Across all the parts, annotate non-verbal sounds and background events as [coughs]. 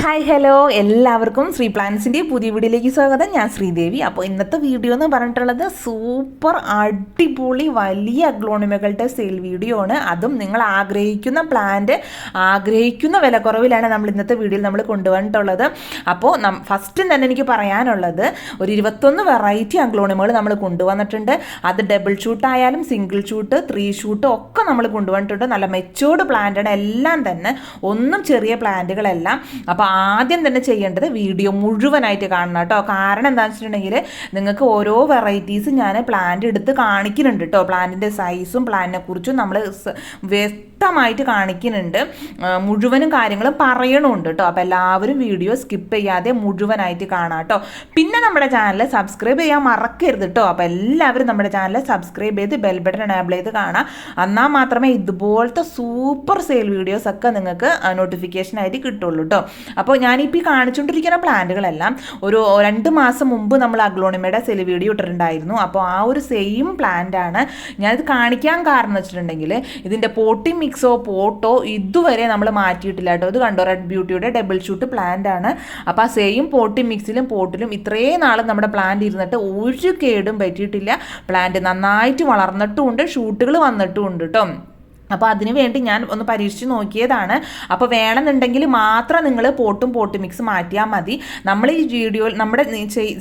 Hi hello എല്ലാവർക്കും ശ്രീ പ്ലാൻസിന്റെ പുതിയ വീഡിയോയിലേക്ക് സ്വാഗതം. ഞാൻ ശ്രീദേവി. അപ്പോൾ ഇന്നത്തെ വീഡിയോ എന്ന് പറഞ്ഞിട്ടുള്ളത് സൂപ്പർ അടിപൊളി വലിയ അഗ്ലോണിമകളുടെ സെയിൽ വീഡിയോ ആണ്. അതും നിങ്ങൾ ആഗ്രഹിക്കുന്ന പ്ലാന്റ് ആഗ്രഹിക്കുന്ന വിലക്കുറവിലാണ് നമ്മൾ ഇന്നത്തെ വീഡിയോയിൽ നമ്മൾ കൊണ്ടുവന്നിട്ടുള്ളത്. അപ്പോൾ ഫസ്റ്റ് തന്നെ എനിക്ക് പറയാനുള്ളത് ഒരു ഇരുപത്തൊന്ന് വെറൈറ്റി അഗ്ലോണിമകൾ നമ്മൾ കൊണ്ടുവന്നിട്ടുണ്ട്. അത് ഡബിൾ ഷൂട്ടായാലും സിംഗിൾ ഷൂട്ട് ത്രീ ഷൂട്ട് ഒക്കെ നമ്മൾ കൊണ്ടുവന്നിട്ടുണ്ട്. നല്ല മെച്ചോർഡ് പ്ലാന്റാണ് എല്ലാം തന്നെ. ഒന്നും ചെറിയ പ്ലാന്റുകളെല്ലാം അപ്പോൾ ആദ്യം തന്നെ ചെയ്യേണ്ടത് വീഡിയോ മുഴുവനായിട്ട് കാണണം കേട്ടോ. കാരണം എന്താണെന്ന് വെച്ചിട്ടുണ്ടെങ്കിൽ നിങ്ങൾക്ക് ഓരോ വെറൈറ്റീസ് ഞാൻ പ്ലാന്റ് എടുത്ത് കാണിക്കുന്നുണ്ട് കേട്ടോ. പ്ലാന്റിന്റെ സൈസും പ്ലാന്റിനെ കുറിച്ചും നമ്മൾ വ്യക്തമായിട്ട് കാണിക്കുന്നുണ്ട്. മുഴുവനും കാര്യങ്ങളും പറയണമുണ്ട് കേട്ടോ. അപ്പോൾ എല്ലാവരും വീഡിയോ സ്കിപ്പ് ചെയ്യാതെ മുഴുവനായിട്ട് കാണാം കേട്ടോ. പിന്നെ നമ്മുടെ ചാനൽ സബ്സ്ക്രൈബ് ചെയ്യാൻ മറക്കരുത് കേട്ടോ. അപ്പോൾ എല്ലാവരും നമ്മുടെ ചാനൽ സബ്സ്ക്രൈബ് ചെയ്ത് ബെൽ ബട്ടൺ എനേബിൾ ചെയ്ത് കാണാം. എന്നാൽ മാത്രമേ ഇതുപോലത്തെ സൂപ്പർ സെയിൽ വീഡിയോസ് ഒക്കെ നിങ്ങൾക്ക് നോട്ടിഫിക്കേഷൻ ആയിട്ട് കിട്ടുള്ളൂ കേട്ടോ. അപ്പോൾ ഞാനിപ്പോൾ ഈ കാണിച്ചുകൊണ്ടിരിക്കുന്ന പ്ലാന്റുകളെല്ലാം ഒരു രണ്ട് മാസം മുമ്പ് നമ്മൾ അഗ്ലോണിമയുടെ സെയിൽ വീഡിയോ ഇട്ടിട്ടുണ്ടായിരുന്നു. അപ്പോൾ ആ ഒരു സെയിം പ്ലാന്റാണ് ഞാനിത് കാണിക്കാൻ കാരണം വെച്ചിട്ടുണ്ടെങ്കിൽ ഇതിന്റെ പോട്ടി മിക്സോ പോട്ടോ ഇതുവരെ നമ്മൾ മാറ്റിയിട്ടില്ല കേട്ടോ. ഇത് കണ്ടോ? റെഡ് ബ്യൂട്ടിയുടെ ഡബിൾ ഷൂട്ട് പ്ലാന്റ് ആണ് അപ്പോൾ ആ സെയിം പോട്ടി മിക്സിലും പോട്ടിലും ഇത്രയും നാളും നമ്മുടെ പ്ലാന്റ് ഇരുന്നിട്ട് ഒരു കേടും പറ്റിയിട്ടില്ല. പ്ലാന്റ് നന്നായിട്ട് വളർന്നിട്ടുമുണ്ട് ഷൂട്ടുകൾ വന്നിട്ടുമുണ്ട് കേട്ടോ അപ്പോൾ അതിന് വേണ്ടി ഞാൻ ഒന്ന് പരീക്ഷിച്ച് നോക്കിയതാണ്. അപ്പോൾ വേണമെന്നുണ്ടെങ്കിൽ മാത്രം നിങ്ങൾ പോട്ടും പോട്ട് മിക്സ് മാറ്റിയാൽ മതി. നമ്മൾ ഈ വീഡിയോയിൽ നമ്മുടെ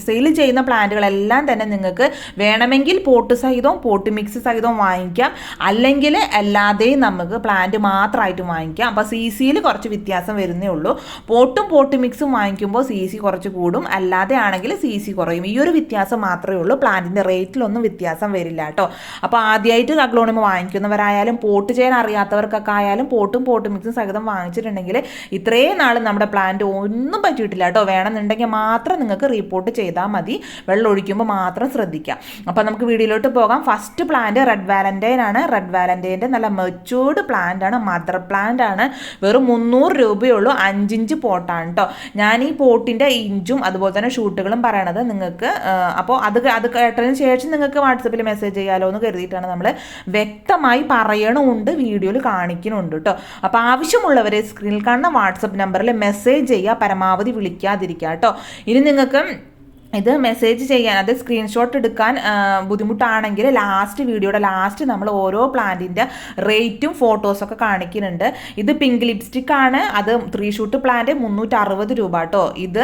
സെയിൽ ചെയ്യുന്ന പ്ലാന്റുകളെല്ലാം തന്നെ നിങ്ങൾക്ക് വേണമെങ്കിൽ പോട്ട് സഹിതവും പോട്ട് മിക്സ് സഹിതവും വാങ്ങിക്കാം. അല്ലെങ്കിൽ അല്ലാതെയും നമുക്ക് പ്ലാന്റ് മാത്രമായിട്ട് വാങ്ങിക്കാം. അപ്പോൾ സി സിയിൽ കുറച്ച് വ്യത്യാസം വരുന്നേ ഉള്ളൂ. പോട്ടും പോട്ട് മിക്സും വാങ്ങിക്കുമ്പോൾ സി സി കുറച്ച് കൂടും. അല്ലാതെ ആണെങ്കിൽ സി സി കുറയും. ഈ ഒരു വ്യത്യാസം മാത്രമേ ഉള്ളൂ. പ്ലാന്റിന്റെ റേറ്റിലൊന്നും വ്യത്യാസം വരില്ല കേട്ടോ. അപ്പോൾ ആദ്യമായിട്ട് അഗ്ലോണിമ വാങ്ങിക്കുന്നവരായാലും പോട്ട് ചെയ്യാൻ അറിയാത്തവർക്കൊക്കെ ആയാലും പോട്ടും പോട്ടും മിക്സും സഹിതം വാങ്ങിച്ചിട്ടുണ്ടെങ്കിൽ ഇത്രയും നാൾ നമ്മുടെ പ്ലാന്റ് ഒന്നും പറ്റിയിട്ടില്ല കേട്ടോ. വേണമെന്നുണ്ടെങ്കിൽ മാത്രം നിങ്ങൾക്ക് റിപ്പോർട്ട് ചെയ്താൽ മതി. വെള്ളം ഒഴിക്കുമ്പോൾ മാത്രം ശ്രദ്ധിക്കാം അപ്പോൾ നമുക്ക് വീഡിയോയിലോട്ട് പോകാം. ഫസ്റ്റ് പ്ലാന്റ് റെഡ് വാലന്റൈൻ ആണ്. റെഡ് വാലന്റൈന്റെ നല്ല മെച്ചൂർഡ് പ്ലാന്റ് ആണ്. മദർ പ്ലാന്റ് ആണ്. വെറും മുന്നൂറ് രൂപയുള്ളൂ. അഞ്ചിഞ്ച് പോട്ടാണ് കേട്ടോ. ഞാൻ ഈ പോട്ടിന്റെ ഇഞ്ചും അതുപോലെ തന്നെ ഷൂട്ടുകളും പറയണത് നിങ്ങൾക്ക് അപ്പോൾ അത് അത് കേട്ടതിന് ശേഷം നിങ്ങൾക്ക് വാട്സപ്പിൽ മെസ്സേജ് ചെയ്യാമല്ലോ എന്ന് കരുതിയിട്ടാണ് നമ്മൾ വ്യക്തമായി പറയണമുണ്ട് വീഡിയോയിൽ കാണിക്കുന്നുണ്ട് കേട്ടോ അപ്പോൾ ആവശ്യമുള്ളവരെ സ്ക്രീനിൽ കാണുന്ന വാട്സപ്പ് നമ്പറിൽ മെസ്സേജ് ചെയ്യുക പരമാവധി വിളിക്കാതിരിക്കുക കേട്ടോ ഇനി നിങ്ങൾക്ക് ഇത് മെസ്സേജ് ചെയ്യാൻ അത് സ്ക്രീൻഷോട്ട് എടുക്കാൻ ബുദ്ധിമുട്ടാണെങ്കിൽ ലാസ്റ്റ് വീഡിയോയുടെ ലാസ്റ്റ് നമ്മൾ ഓരോ പ്ലാന്റിന്റെ റേറ്റും ഫോട്ടോസൊക്കെ കാണിക്കുന്നുണ്ട്. ഇത് പിങ്ക് ലിപ്സ്റ്റിക് ആണ്. അത് ത്രീ ഷൂട്ട് പ്ലാന്റ് മുന്നൂറ്റി അറുപത് രൂപ കേട്ടോ ഇത്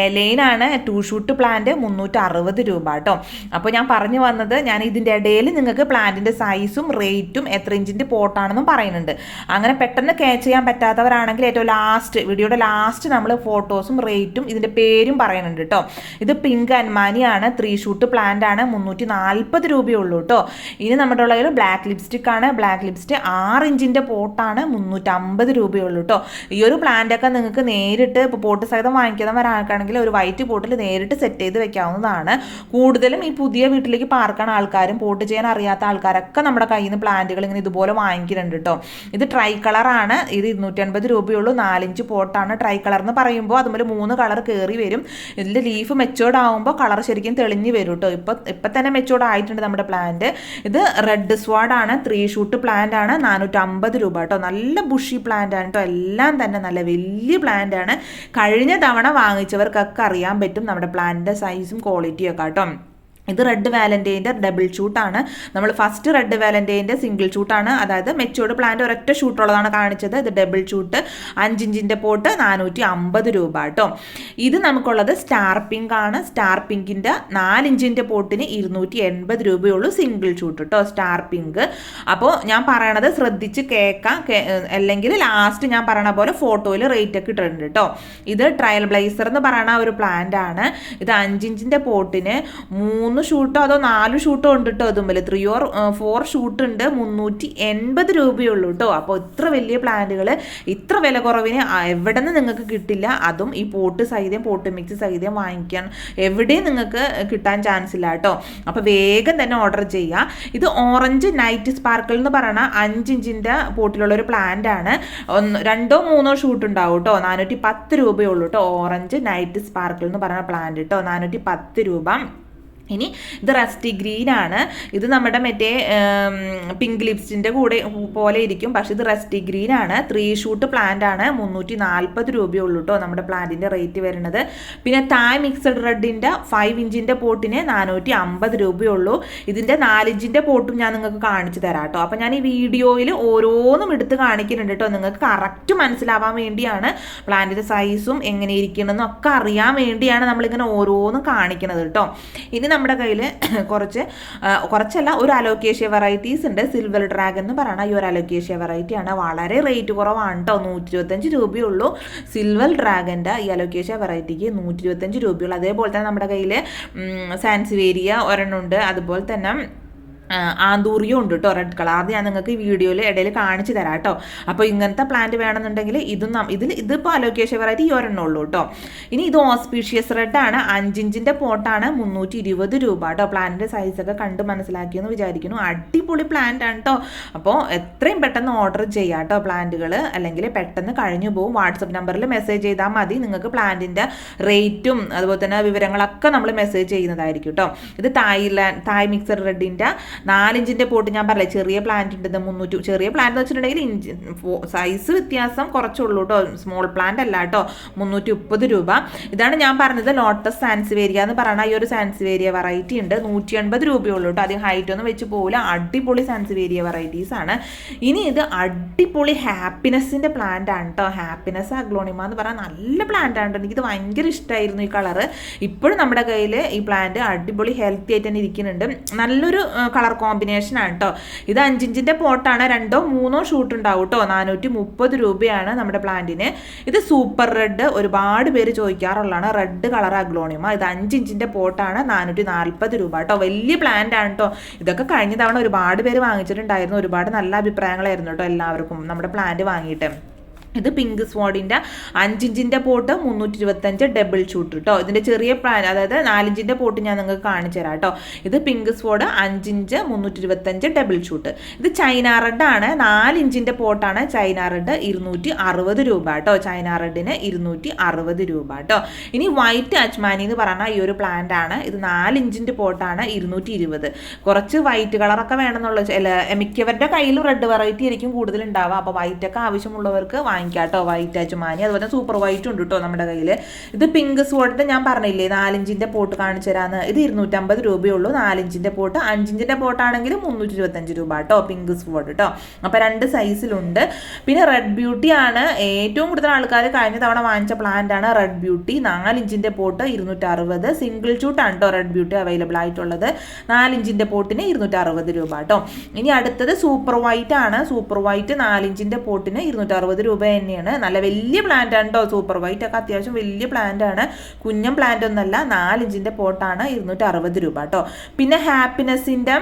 എലൈൻ ആണ്. ടു ഷൂട്ട് പ്ലാന്റ് മുന്നൂറ്റി അറുപത് രൂപ കേട്ടോ അപ്പോൾ ഞാൻ പറഞ്ഞു വന്നത് ഞാൻ ഇതിന്റെ ഇടയിൽ നിങ്ങൾക്ക് പ്ലാന്റിന്റെ സൈസും റേറ്റും എത്ര ഇഞ്ചിന്റെ പോട്ടാണെന്നും പറയുന്നുണ്ട്. അങ്ങനെ പെട്ടെന്ന് ക്യാച്ച് ചെയ്യാൻ പറ്റാത്തവരാണെങ്കിൽ ഏറ്റവും ലാസ്റ്റ് വീഡിയോയുടെ ലാസ്റ്റ് നമ്മൾ ഫോട്ടോസും റേറ്റും ഇതിന്റെ പേരും പറയുന്നുണ്ട് കേട്ടോ ഇത് പിങ്ക് അൻമാനിയാണ് ത്രീ ഷൂട്ട് പ്ലാന്റ് ആണ്. മുന്നൂറ്റി നാൽപ്പത് രൂപയുള്ളൂ കേട്ടോ ഇനി നമ്മുടെ ഉള്ളതിൽ ബ്ലാക്ക് ലിപ്സ്റ്റിക് ആണ്. ബ്ലാക്ക് ലിപ്സ്റ്റിക് ആറ് ഇഞ്ചിന്റെ പോട്ടാണ്. മുന്നൂറ്റമ്പത് രൂപയുള്ളൂ കേട്ടോ ഈ ഒരു പ്ലാന്റൊക്കെ നിങ്ങൾക്ക് നേരിട്ട് ഇപ്പോൾ പോട്ട് സഹിതം വാങ്ങിക്കുന്ന ഒരാൾക്കാണെങ്കിൽ ഒരു വൈറ്റ് പോട്ടിൽ നേരിട്ട് സെറ്റ് ചെയ്ത് വെക്കാവുന്നതാണ്. കൂടുതലും ഈ പുതിയ വീട്ടിലേക്ക് പാർക്കാൻ ആൾക്കാരും പോട്ട് ചെയ്യാൻ അറിയാത്ത ആൾക്കാരൊക്കെ നമ്മുടെ കയ്യിൽ നിന്ന് പ്ലാന്റുകൾ ഇങ്ങനെ ഇതുപോലെ വാങ്ങിക്കുന്നുണ്ട് കേട്ടോ ഇത് ട്രൈ കളറാണ് ഇത് ഇരുന്നൂറ്റി അൻപത് രൂപയുള്ളൂ. നാലിഞ്ച് പോട്ടാണ് ട്രൈ കളർ എന്ന് പറയുമ്പോൾ അതുപോലെ മൂന്ന് കളർ കയറി വരും. ഇതിൽ ലീഫ് മെച്ചോർഡ് ആകുമ്പോൾ കളർ ശരിക്കും തെളിഞ്ഞ് വരും കേട്ടോ ഇപ്പം ഇപ്പം തന്നെ മെച്ചോർഡ് ആയിട്ടുണ്ട് നമ്മുടെ പ്ലാന്റ് ഇത് റെഡ് സ്വാഡ് ആണ് ത്രീ ഷൂട്ട് പ്ലാന്റ് ആണ് നാനൂറ്റമ്പത് രൂപ കേട്ടോ നല്ല ബുഷി പ്ലാന്റ് ആണ് കേട്ടോ എല്ലാം തന്നെ നല്ല വലിയ പ്ലാന്റ് ആണ്. കഴിഞ്ഞ തവണ വാങ്ങിച്ചവർക്കൊക്കെ അറിയാൻ പറ്റും നമ്മുടെ പ്ലാന്റിന്റെ സൈസും ക്വാളിറ്റിയും ഒക്കെ കേട്ടോ ഇത് റെഡ് വാലന്റൈന്റെ ഡബിൾ ഷൂട്ടാണ് നമ്മൾ ഫസ്റ്റ് റെഡ് വാലന്റൈന്റെ സിംഗിൾ ഷൂട്ടാണ് അതായത് മെച്ചോർഡ് പ്ലാന്റ് ഒരൊറ്റ ഷൂട്ടുള്ളതാണ് കാണിച്ചത്. ഇത് ഡബിൾ ഷൂട്ട് അഞ്ചിഞ്ചിന്റെ പോട്ട് നാനൂറ്റി അമ്പത് രൂപ കേട്ടോ ഇത് നമുക്കുള്ളത് സ്റ്റാർ പിങ്ക് ആണ്. സ്റ്റാർ പിങ്കിന്റെ നാലിഞ്ചിന്റെ പോട്ടിന് ഇരുന്നൂറ്റി എൺപത് രൂപയുള്ളൂ സിംഗിൾ ഷൂട്ട് കേട്ടോ സ്റ്റാർ പിങ്ക് അപ്പോൾ ഞാൻ പറയണത് ശ്രദ്ധിച്ച് കേൾക്കാം. അല്ലെങ്കിൽ ലാസ്റ്റ് ഞാൻ പറയണ പോലെ ഫോട്ടോയിൽ റേറ്റ് ഒക്കെ ഇട്ടിട്ടുണ്ട് കേട്ടോ ഇത് ട്രയൽ ബ്ലേസർ എന്ന് പറയുന്ന ഒരു പ്ലാന്റ് ആണ്. ഇത് അഞ്ചിഞ്ചിന്റെ പോട്ടിന് മൂന്ന് ഷൂട്ടോ അതോ നാല് ഷൂട്ടോ ഉണ്ട് കേട്ടോ ഇതുമ്പോൾ ത്രീ ഓർ ഫോർ ഷൂട്ട് ഉണ്ട്. മുന്നൂറ്റി എൺപത് രൂപയുള്ളൂ കേട്ടോ അപ്പോൾ ഇത്ര വലിയ പ്ലാന്റുകൾ ഇത്ര വില കുറവിന് എവിടെ നിന്ന് നിങ്ങൾക്ക് കിട്ടില്ല അതും ഈ പോട്ട് സഹിതം പോട്ട് മിക്സ് സഹിതം വാങ്ങിക്കാൻ എവിടെയും നിങ്ങൾക്ക് കിട്ടാൻ ചാൻസ് ഇല്ല കേട്ടോ അപ്പോൾ വേഗം തന്നെ ഓർഡർ ചെയ്യുക ഇത് ഓറഞ്ച് നൈറ്റ് സ്പാർക്കിൾ എന്ന് പറയുന്ന അഞ്ച് ഇഞ്ചിന്റെ പോട്ടിലുള്ള ഒരു പ്ലാന്റ് ആണ്. ഒന്ന് രണ്ടോ മൂന്നോ ഷൂട്ട് ഉണ്ടാവും കേട്ടോ നാനൂറ്റി പത്ത് രൂപയുള്ളൂ കേട്ടോ ഓറഞ്ച് നൈറ്റ് സ്പാർക്കിൾ എന്ന് പറയുന്ന പ്ലാന്റ് കേട്ടോ നാനൂറ്റി പത്ത് രൂപ. ഇനി ഇത് റസ്റ്റി ഗ്രീൻ ആണ്. ഇത് നമ്മുടെ മറ്റേ പിങ്ക് ലിപ്സിന്റെ കൂടെ പോലെ ഇരിക്കും. പക്ഷെ ഇത് റസ്റ്റി ഗ്രീൻ ആണ്. ത്രീ ഷൂട്ട് പ്ലാന്റ് ആണ്. മുന്നൂറ്റി നാൽപ്പത് രൂപയുള്ളൂ കേട്ടോ നമ്മുടെ പ്ലാന്റിന്റെ റേറ്റ് വരുന്നത്. പിന്നെ തായ് മിക്സഡ് റെഡിന്റെ ഫൈവ് ഇഞ്ചിന്റെ പോട്ടിന് നാനൂറ്റി അമ്പത് രൂപയുള്ളൂ ഇതിന്റെ നാലിഞ്ചിന്റെ പോട്ടും ഞാൻ നിങ്ങൾക്ക് കാണിച്ചു തരാം കേട്ടോ അപ്പോൾ ഞാൻ ഈ വീഡിയോയിൽ ഓരോന്നും എടുത്ത് കാണിക്കുന്നുണ്ട് കേട്ടോ നിങ്ങൾക്ക് കറക്റ്റ് മനസ്സിലാവാൻ വേണ്ടിയാണ് പ്ലാന്റിന്റെ സൈസും എങ്ങനെ ഇരിക്കണമെന്നും ഒക്കെ അറിയാൻ വേണ്ടിയാണ് നമ്മളിങ്ങനെ ഓരോന്നും കാണിക്കുന്നത് കേട്ടോ ഇനി നമ്മുടെ കയ്യിൽ [coughs] കുറച്ച് കുറച്ചല്ല ഒരു അലോക്കേഷ്യ വെറൈറ്റീസ് ഉണ്ട്. സിൽവർ ഡ്രാഗൺ എന്ന് പറയുന്ന ഈ ഒരു അലോക്കേഷ്യ വെറൈറ്റി ആണ്. വളരെ റേറ്റ് കുറവാണ് കേട്ടോ നൂറ്റി ഇരുപത്തഞ്ച് രൂപയുള്ളൂ. സിൽവർ ഡ്രാഗന്റെ ഈ അലോക്കേഷ്യ വെറൈറ്റിക്ക് നൂറ്റി ഇരുപത്തഞ്ച് രൂപയുള്ളൂ. അതേപോലെ തന്നെ നമ്മുടെ കയ്യിൽ സാൻസിവേരിയ ഒരെണ്ണമുണ്ട്. അതുപോലെ തന്നെ ആന്തൂറിയും ഉണ്ട് കേട്ടോ റെഡ് കളർ അത് ഞാൻ നിങ്ങൾക്ക് ഈ വീഡിയോയിൽ ഇടയിൽ കാണിച്ചു തരാം കേട്ടോ അപ്പോൾ ഇങ്ങനത്തെ പ്ലാന്റ് വേണമെന്നുണ്ടെങ്കിൽ ഇതും ഇതിൽ ഇതിപ്പോൾ അലോക്കേഷ്യ വെറൈറ്റി ഈ ഒരെണ്ണം ഉള്ളൂ കേട്ടോ ഇനി ഇത് ഓസ്പീഷ്യസ് റെഡ് ആണ്. അഞ്ചിഞ്ചിന്റെ പോട്ടാണ് മുന്നൂറ്റി ഇരുപത് രൂപ കേട്ടോ പ്ലാന്റിന്റെ സൈസൊക്കെ കണ്ട് മനസ്സിലാക്കിയെന്ന് വിചാരിക്കുന്നു. അടിപൊളി പ്ലാന്റ് ആണ് കേട്ടോ അപ്പോൾ എത്രയും പെട്ടെന്ന് ഓർഡർ ചെയ്യാം കേട്ടോ പ്ലാന്റുകൾ അല്ലെങ്കിൽ പെട്ടെന്ന് കഴിഞ്ഞു പോകും വാട്സപ്പ് നമ്പറിൽ മെസ്സേജ് ചെയ്താൽ മതി. നിങ്ങൾക്ക് പ്ലാന്റിന്റെ റേറ്റും അതുപോലെ തന്നെ വിവരങ്ങളൊക്കെ നമ്മൾ മെസ്സേജ് ചെയ്യുന്നതായിരിക്കും കേട്ടോ ഇത് തായ്ലാൻഡ് തായ് മിക്സർ റെഡിന്റെ നാലിഞ്ചിന്റെ പോട്ട് ഞാൻ പറയാം ചെറിയ പ്ലാന്റ് ഉണ്ടെന്ന് മുന്നൂറ്റി ചെറിയ പ്ലാന്റ് എന്ന് വെച്ചിട്ടുണ്ടെങ്കിൽ ഇഞ്ച് സൈസ് വ്യത്യാസം കുറച്ചുള്ളൂ കേട്ടോ സ്മോൾ പ്ലാന്റ് അല്ല കേട്ടോ മുന്നൂറ്റി മുപ്പത് രൂപ. ഇതാണ് ഞാൻ പറഞ്ഞത് ലോട്ടസ് സാൻസിവേരിയ എന്ന് പറയുന്ന ഈ ഒരു സാൻസിവേരിയ വെറൈറ്റി ഉണ്ട്. നൂറ്റി എൺപത് രൂപയുള്ളൂ കേട്ടോ അധികം ഹൈറ്റ് ഒന്നും വെച്ച് പോകില്ല അടിപൊളി സാൻസിവേരിയ വെറൈറ്റീസ് ആണ്. ഇനി ഇത് അടിപൊളി ഹാപ്പിനെസ്സിന്റെ പ്ലാന്റ് ആണ് കേട്ടോ ഹാപ്പിനെസ് അഗ്ലോണിമ എന്ന് പറയാൻ നല്ല പ്ലാന്റ് ആണ് എനിക്കിത് ഭയങ്കര ഇഷ്ടമായിരുന്നു ഈ കളറ് ഇപ്പോഴും നമ്മുടെ കയ്യിൽ ഈ പ്ലാന്റ് അടിപൊളി ഹെൽത്തി ആയിട്ട് തന്നെ ഇരിക്കുന്നുണ്ട്. നല്ലൊരു കളർ കോമ്പിനേഷൻ ആണ് കേട്ടോ ഇത് അഞ്ചിഞ്ചിന്റെ പോട്ടാണ്. രണ്ടോ മൂന്നോ ഷൂട്ട് ഉണ്ടാവും കേട്ടോ നാനൂറ്റി മുപ്പത് രൂപയാണ് നമ്മുടെ പ്ലാന്റിന്. ഇത് സൂപ്പർ റെഡ് ഒരുപാട് പേര് ചോദിക്കാറുള്ളതാണ്. Red colour aglaonema. ഇത് അഞ്ചിഞ്ചിന്റെ പോട്ടാണ്. നാനൂറ്റി നാൽപ്പത് രൂപ കേട്ടോ വലിയ പ്ലാന്റ് ആണ് കേട്ടോ ഇതൊക്കെ കഴിഞ്ഞ തവണ ഒരുപാട് പേര് വാങ്ങിച്ചിട്ടുണ്ടായിരുന്നു. ഒരുപാട് നല്ല അഭിപ്രായങ്ങളായിരുന്നു കേട്ടോ എല്ലാവർക്കും നമ്മുടെ പ്ലാന്റ് വാങ്ങിയിട്ട്. ഇത് പിങ്ക് സ്വാഡിന്റെ അഞ്ചിഞ്ചിന്റെ പോട്ട് മുന്നൂറ്റി ഇരുപത്തഞ്ച് ഡബിൾ ഷൂട്ട് കേട്ടോ ഇതിന്റെ ചെറിയ പ്ലാൻ അതായത് നാലിഞ്ചിന്റെ പോട്ട് ഞാൻ നിങ്ങൾക്ക് കാണിച്ചു തരാം കേട്ടോ ഇത് പിങ്ക് സ്വാഡ് അഞ്ചിഞ്ച് മുന്നൂറ്റി ഇരുപത്തഞ്ച് ഡബിൾ ഷൂട്ട് ഇത് ചൈന റെഡ് ആണ് നാലിഞ്ചിന്റെ പോട്ടാണ് ചൈന റെഡ് ഇരുന്നൂറ്റി അറുപത് രൂപ കേട്ടോ ചൈന റെഡിന് ഇരുന്നൂറ്റി അറുപത് രൂപ കേട്ടോ ഇനി വൈറ്റ് അജ്മാനി എന്ന് പറയുന്ന ഈ ഒരു പ്ലാന്റാണ് ഇത് നാലിഞ്ചിന്റെ പോട്ടാണ് ഇരുന്നൂറ്റി ഇരുപത് കുറച്ച് വൈറ്റ് കളറൊക്കെ വേണമെന്നുള്ള. മിക്കവരുടെ കയ്യിലും റെഡ് വെറൈറ്റി ആയിരിക്കും കൂടുതൽ ഉണ്ടാവുക അപ്പോൾ വൈറ്റൊക്കെ ആവശ്യമുള്ളവർക്ക് വാങ്ങിക്കാം കേട്ടോ വൈറ്റ് അജുമാനി അതുപോലെ സൂപ്പർ വൈറ്റ് ഉണ്ട് കേട്ടോ നമ്മുടെ കയ്യിൽ ഇത് പിങ്ക് സ്പോട്ട് ഞാൻ പറഞ്ഞില്ലേ നാലിഞ്ചിന്റെ പോട്ട് കാണിച്ചു തരാമെന്ന് ഇത് ഇരുന്നൂറ്റമ്പത് രൂപയുള്ളൂ. നാലിഞ്ചിന്റെ പോട്ട്. അഞ്ചിഞ്ചിന്റെ പോട്ടാണെങ്കിൽ മുന്നൂറ്റി ഇരുപത്തഞ്ച് രൂപ കേട്ടോ പിങ്ക് സ്പോട്ട് കേട്ടോ അപ്പോൾ രണ്ട് സൈസിലുണ്ട് പിന്നെ റെഡ് ബ്യൂട്ടി ആണ്. ഏറ്റവും കൂടുതൽ ആൾക്കാർ കഴിഞ്ഞ തവണ വാങ്ങിച്ച പ്ലാന്റ് ആണ് റെഡ് ബ്യൂട്ടി നാലിഞ്ചിന്റെ പോട്ട് ഇരുന്നൂറ്ററുപത്. സിംഗിൾ ചൂട്ടാണ് കേട്ടോ റെഡ് ബ്യൂട്ടി അവൈലബിൾ ആയിട്ടുള്ളത്. നാലിഞ്ചിന്റെ പോട്ടിന് ഇരുന്നൂറ്ററുപത് രൂപ കേട്ടോ ഇനി അടുത്തത് സൂപ്പർ വൈറ്റ് ആണ്. സൂപ്പർ വൈറ്റ് നാലിഞ്ചിന്റെ പോട്ടിന് ഇരുന്നൂറ്ററുപത് രൂപ തന്നെയാണ്. നല്ല വലിയ പ്ലാന്റ് ആണ് കേട്ടോ സൂപ്പർ വൈറ്റ് ഒക്കെ അത്യാവശ്യം വലിയ പ്ലാന്റ് ആണ്. കുഞ്ഞം പ്ലാന്റ് ഒന്നല്ല നാലിഞ്ചിന്റെ പോട്ടാണ് ഇരുന്നൂറ്റി അറുപത് രൂപ കേട്ടോ പിന്നെ ഹാപ്പിനെസ്സിന്റെ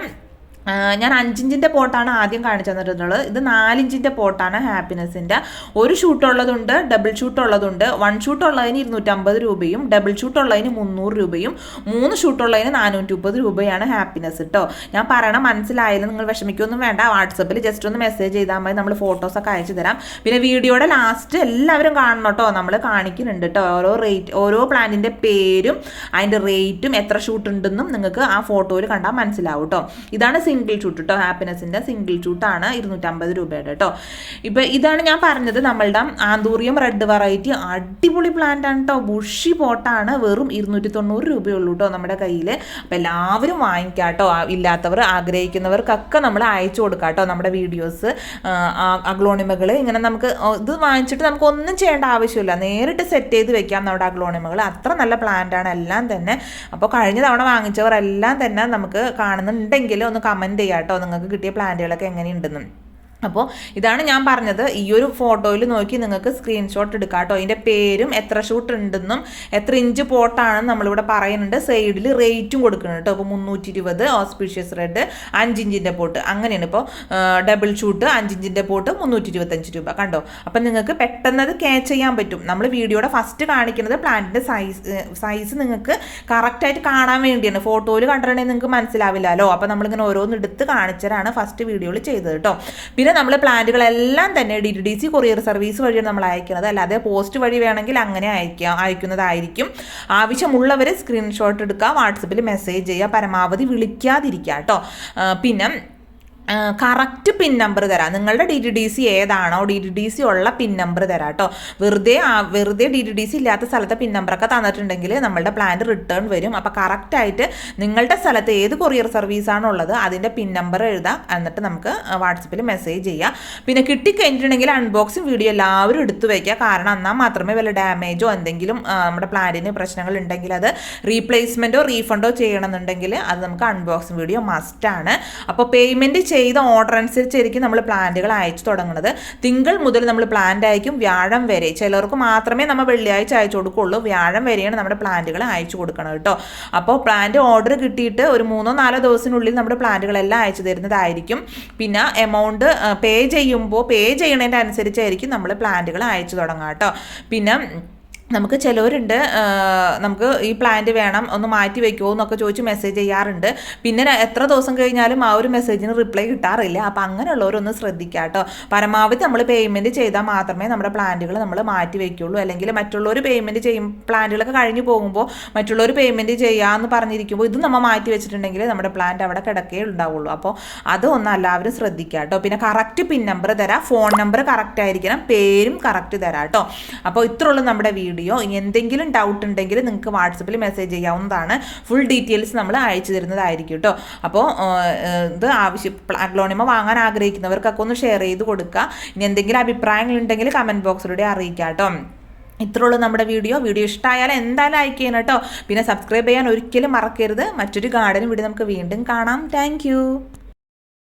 ഞാൻ അഞ്ചിഞ്ചിന്റെ പോട്ടാണ് ആദ്യം കാണിച്ചു തന്നിട്ടുള്ളത്. ഇത് നാലിഞ്ചിന്റെ പോട്ടാണ് ഹാപ്പിനെസ്സിന്റെ ഒരു ഷൂട്ട് ഉള്ളതുണ്ട് ഡബിൾ ഷൂട്ട് ഉള്ളതുണ്ട് വൺ ഷൂട്ട് ഉള്ളതിന് ഇരുന്നൂറ്റമ്പത് രൂപയും ഡബിൾ ഷൂട്ട് ഉള്ളതിന് മുന്നൂറ് രൂപയും മൂന്ന് ഷൂട്ട് ഉള്ളതിന് നാനൂറ്റി മുപ്പത് രൂപയാണ് ഹാപ്പിനെസ് കേട്ടോ ഞാൻ പറയണം മനസ്സിലായാലും നിങ്ങൾ വിഷമിക്കൊന്നും വേണ്ട. വാട്സപ്പിൽ ജസ്റ്റ് ഒന്ന് മെസ്സേജ് ചെയ്താൽ മതി. നമ്മൾ ഫോട്ടോസൊക്കെ അയച്ചു തരാം. പിന്നെ വീഡിയോയുടെ ലാസ്റ്റ് എല്ലാവരും കാണണം കേട്ടോ നമ്മൾ കാണിക്കുന്നുണ്ട് കേട്ടോ ഓരോ റേറ്റ് ഓരോ പ്ലാന്റിന്റെ പേരും അതിന്റെ റേറ്റും എത്ര ഷൂട്ട് ഉണ്ടെന്നും നിങ്ങൾക്ക് ആ ഫോട്ടോയിൽ കണ്ടാൽ മനസ്സിലാവും കേട്ടോ ഇതാണ് സിംഗിൾ ഷൂട്ട് കേട്ടോ ഹാപ്പിനെസ്സിന്റെ സിംഗിൾ ഷൂട്ടാണ് ഇരുന്നൂറ്റമ്പത് രൂപയുടെ കേട്ടോ ഇപ്പം ഇതാണ് ഞാൻ പറഞ്ഞത് നമ്മളുടെ ആന്തൂറിയം റെഡ് വെറൈറ്റി അടിപൊളി പ്ലാന്റ് ആണ് കേട്ടോ ബുഷി പോട്ടാണ് വെറും ഇരുന്നൂറ്റി തൊണ്ണൂറ് രൂപയുള്ളൂ കേട്ടോ നമ്മുടെ കയ്യിൽ അപ്പോൾ എല്ലാവരും വാങ്ങിക്കാം കേട്ടോ ഇല്ലാത്തവർ ആഗ്രഹിക്കുന്നവർക്കൊക്കെ നമ്മൾ അയച്ചു കൊടുക്കാം കേട്ടോ നമ്മുടെ വീഡിയോസ് അഗ്ലോണിമകൾ ഇങ്ങനെ നമുക്ക് ഇത് വാങ്ങിച്ചിട്ട് നമുക്ക് ഒന്നും ചെയ്യേണ്ട ആവശ്യമില്ല. നേരിട്ട് സെറ്റ് ചെയ്ത് വെക്കാം നമ്മുടെ അഗ്ലോണിമകൾ അത്ര നല്ല പ്ലാന്റ് ആണ് എല്ലാം തന്നെ. അപ്പോൾ കഴിഞ്ഞ തവണ വാങ്ങിച്ചവർ എല്ലാം തന്നെ നമുക്ക് കാണുന്നുണ്ടെങ്കിൽ ഒന്ന് കമന്റ് ചെയ്യാം കേട്ടോ നിങ്ങൾക്ക് കിട്ടിയ പ്ലാന്റുകളൊക്കെ എങ്ങനെയുണ്ടെന്നും. അപ്പോൾ ഇതാണ് ഞാൻ പറഞ്ഞത്. ഈ ഒരു ഫോട്ടോയിൽ നോക്കി നിങ്ങൾക്ക് സ്ക്രീൻഷോട്ട് എടുക്കാം കേട്ടോ ഇതിന്റെ പേരും എത്ര ഷൂട്ട് ഉണ്ടെന്നും എത്ര ഇഞ്ച് പോട്ടാണെന്ന് നമ്മളിവിടെ പറയുന്നുണ്ട്. സൈഡിൽ റേറ്റും കൊടുക്കുന്നുണ്ട് കേട്ടോ. അപ്പോൾ മുന്നൂറ്റി ഇരുപത് ഓസ്പീഷ്യസ് റെഡ് അഞ്ചിഞ്ചിന്റെ പോട്ട്. അങ്ങനെയാണ് ഇപ്പോൾ ഡബിൾ ഷൂട്ട് അഞ്ചിഞ്ചിന്റെ പോട്ട് മുന്നൂറ്റി ഇരുപത്തഞ്ച് രൂപ. കണ്ടോ? അപ്പം നിങ്ങൾക്ക് പെട്ടെന്ന് അത് ക്യാച്ച് ചെയ്യാൻ പറ്റും. നമ്മൾ വീഡിയോയുടെ ഫസ്റ്റ് കാണിക്കുന്നത് പ്ലാന്റിന്റെ സൈസ് സൈസ് നിങ്ങൾക്ക് കറക്റ്റായിട്ട് കാണാൻ വേണ്ടിയാണ്. ഫോട്ടോയിൽ കണ്ടിട്ടുണ്ടെങ്കിൽ നിങ്ങൾക്ക് മനസ്സിലാവില്ലല്ലോ. അപ്പോൾ നമ്മളിങ്ങനെ ഓരോന്ന് എടുത്ത് കാണിച്ചതാണ് ഫസ്റ്റ് വീഡിയോയിൽ ചെയ്തത് കേട്ടോ. പിന്നെ നമ്മൾ പ്ലാന്റുകളെല്ലാം തന്നെ D D C courier service വഴിയാണ് നമ്മൾ അയക്കുന്നത്. അല്ലാതെ പോസ്റ്റ് വഴി വേണമെങ്കിൽ അങ്ങനെ അയക്കാം അയക്കുന്നതായിരിക്കും. ആവശ്യമുള്ളവർ സ്ക്രീൻഷോട്ട് എടുക്കുക വാട്സപ്പിൽ മെസ്സേജ് ചെയ്യുക പരമാവധി വിളിക്കാതിരിക്കുക കേട്ടോ. പിന്നെ കറക്റ്റ് പിൻ നമ്പർ തരാം. നിങ്ങളുടെ ഡി ടി ഡി സി ഏതാണോ ഡി ടി ഡി സി ഉള്ള പിൻ നമ്പർ തരാം കേട്ടോ വെറുതെ വെറുതെ ഡി ടി ഡി സി ഇല്ലാത്ത സ്ഥലത്തെ പിൻ നമ്പറൊക്കെ തന്നിട്ടുണ്ടെങ്കിൽ നമ്മളുടെ പ്ലാന്റ് റിട്ടേൺ വരും. അപ്പോൾ കറക്റ്റായിട്ട് നിങ്ങളുടെ സ്ഥലത്ത് ഏത് കൊറിയർ സർവീസാണോ ഉള്ളത് അതിന്റെ പിൻ നമ്പർ എഴുതാം. എന്നിട്ട് നമുക്ക് വാട്സപ്പിൽ മെസ്സേജ് ചെയ്യാം. പിന്നെ കിട്ടിക്കഴിഞ്ഞിട്ടുണ്ടെങ്കിൽ അൺബോക്സിങ് വീഡിയോ എല്ലാവരും എടുത്തു വയ്ക്കുക കാരണം എന്നാൽ മാത്രമേ വല്ല ഡാമേജോ എന്തെങ്കിലും നമ്മുടെ പ്ലാന്റിന് പ്രശ്നങ്ങൾ ഉണ്ടെങ്കിൽ അത് റീപ്ലേസ്മെന്റോ റീഫണ്ടോ ചെയ്യണമെന്നുണ്ടെങ്കിൽ അത് നമുക്ക് അൺബോക്സിങ് വീഡിയോ മസ്റ്റാണ് അപ്പോൾ പേയ്മെന്റ് ചെയ്ത ഓർഡർ അനുസരിച്ചായിരിക്കും നമ്മൾ പ്ലാന്റുകൾ അയച്ചു തുടങ്ങുന്നത്. തിങ്കൾ മുതൽ നമ്മൾ പ്ലാന്റ് അയക്കും വ്യാഴം വരെ. ചിലർക്ക് മാത്രമേ നമ്മൾ വെള്ളിയാഴ്ച അയച്ചു കൊടുക്കുള്ളൂ. വ്യാഴം വരെയാണ് നമ്മുടെ പ്ലാന്റുകൾ അയച്ചു കൊടുക്കണം കേട്ടോ. അപ്പോൾ പ്ലാന്റ് ഓർഡർ കിട്ടിയിട്ട് ഒരു മൂന്നോ നാലോ ദിവസത്തിനുള്ളിൽ നമ്മുടെ പ്ലാന്റുകളെല്ലാം അയച്ചു തരുന്നതായിരിക്കും. പിന്നെ എമൗണ്ട് പേ ചെയ്യുമ്പോൾ പേ ചെയ്യണതിന്റെ അനുസരിച്ചായിരിക്കും നമ്മൾ പ്ലാന്റുകൾ അയച്ചു തുടങ്ങാം കേട്ടോ. പിന്നെ നമുക്ക് ചിലവരുണ്ട് നമുക്ക് ഈ പ്ലാന്റ് വേണം ഒന്ന് മാറ്റി വെക്കുമോ എന്നൊക്കെ ചോദിച്ച് മെസ്സേജ് ചെയ്യാറുണ്ട്. പിന്നെ എത്ര ദിവസം കഴിഞ്ഞാലും ആ ഒരു മെസ്സേജിന് റിപ്ലൈ കിട്ടാറില്ല. അപ്പം അങ്ങനെയുള്ളവരൊന്ന് ശ്രദ്ധിക്കുക കേട്ടോ പരമാവധി നമ്മൾ പേയ്മെന്റ് ചെയ്താൽ മാത്രമേ നമ്മുടെ പ്ലാന്റുകൾ നമ്മൾ മാറ്റി വെക്കുള്ളൂ. അല്ലെങ്കിൽ മറ്റുള്ളവർ പേയ്മെന്റ് ചെയ്യും പ്ലാന്റുകളൊക്കെ കഴിഞ്ഞു പോകുമ്പോൾ മറ്റുള്ളവർ പേയ്മെന്റ് ചെയ്യാമെന്ന് പറഞ്ഞിരിക്കുമ്പോൾ ഇത് നമ്മൾ മാറ്റി വെച്ചിട്ടുണ്ടെങ്കിൽ നമ്മുടെ പ്ലാന്റ് അവിടെ കിടക്കേ ഉണ്ടാവുള്ളൂ. അപ്പോൾ അത് ഒന്ന് എല്ലാവരും ശ്രദ്ധിക്കുക കേട്ടോ പിന്നെ കറക്റ്റ് പിൻ നമ്പർ തരാം. ഫോൺ നമ്പർ കറക്റ്റ് ആയിരിക്കണം. പേരും കറക്റ്റ് തരാം കേട്ടോ അപ്പോൾ ഇത്രയുള്ളൂ നമ്മുടെ വീഡിയോ. ഇനി എന്തെങ്കിലും ഡൗട്ട് ഉണ്ടെങ്കിൽ നിങ്ങൾക്ക് വാട്സപ്പിൽ മെസ്സേജ് ചെയ്യാവുന്നതാണ്. ഫുൾ ഡീറ്റെയിൽസ് നമ്മൾ അയച്ചു തരുന്നതായിരിക്കും കേട്ടോ അപ്പോൾ ഇത് ആവശ്യം അഗ്ലോണിമ വാങ്ങാൻ ആഗ്രഹിക്കുന്നവർക്കൊക്കെ ഒന്ന് ഷെയർ ചെയ്ത് കൊടുക്കുക ഇനി എന്തെങ്കിലും അഭിപ്രായങ്ങൾ ഉണ്ടെങ്കിൽ കമന്റ് ബോക്സിലൂടെ അറിയിക്കാം കേട്ടോ ഇത്രയുള്ളൂ നമ്മുടെ വീഡിയോ. വീഡിയോ ഇഷ്ടമായാൽ എന്തായാലും ലൈക്ക് ചെയ്യണം കേട്ടോ പിന്നെ സബ്സ്ക്രൈബ് ചെയ്യാൻ ഒരിക്കലും മറക്കരുത്. മറ്റൊരു ഗാർഡൻ വീഡിയോ നമുക്ക് വീണ്ടും കാണാം. താങ്ക്